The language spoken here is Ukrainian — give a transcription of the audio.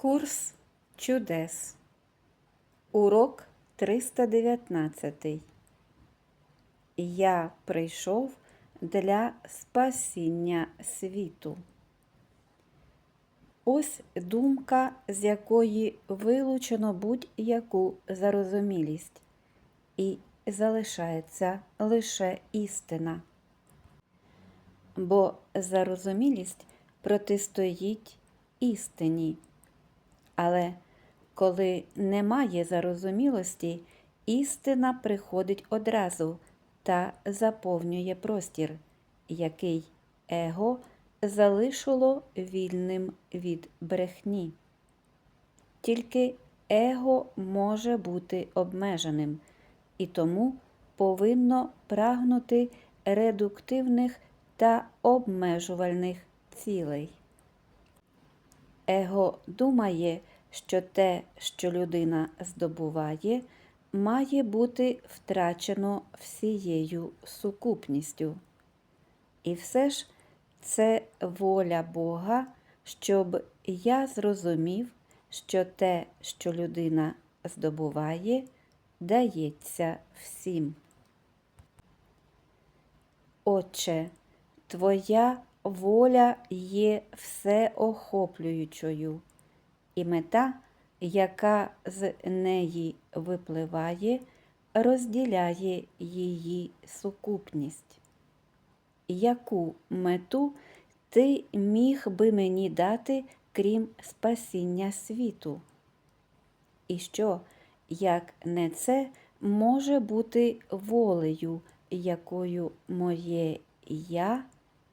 Курс чудес. Урок 319. Я прийшов для спасіння світу. Ось думка, з якої вилучено будь-яку зарозумілість, і залишається лише істина. Бо зарозумілість протистоїть істині. Але коли немає зарозумілості, істина приходить одразу та заповнює простір, який его залишило вільним від брехні. Тільки его може бути обмеженим і тому повинно прагнути редуктивних та обмежувальних цілей. Его думає, що те, що людина здобуває, має бути втрачено всією сукупністю. І все ж це воля Бога, щоб я зрозумів, що те, що людина здобуває, дається всім. Отче, Твоя воля є всеохоплюючою, і мета, яка з неї випливає, розділяє її сукупність. Яку мету ти міг би мені дати, крім спасіння світу? І що, як не це, може бути волею, якою моє я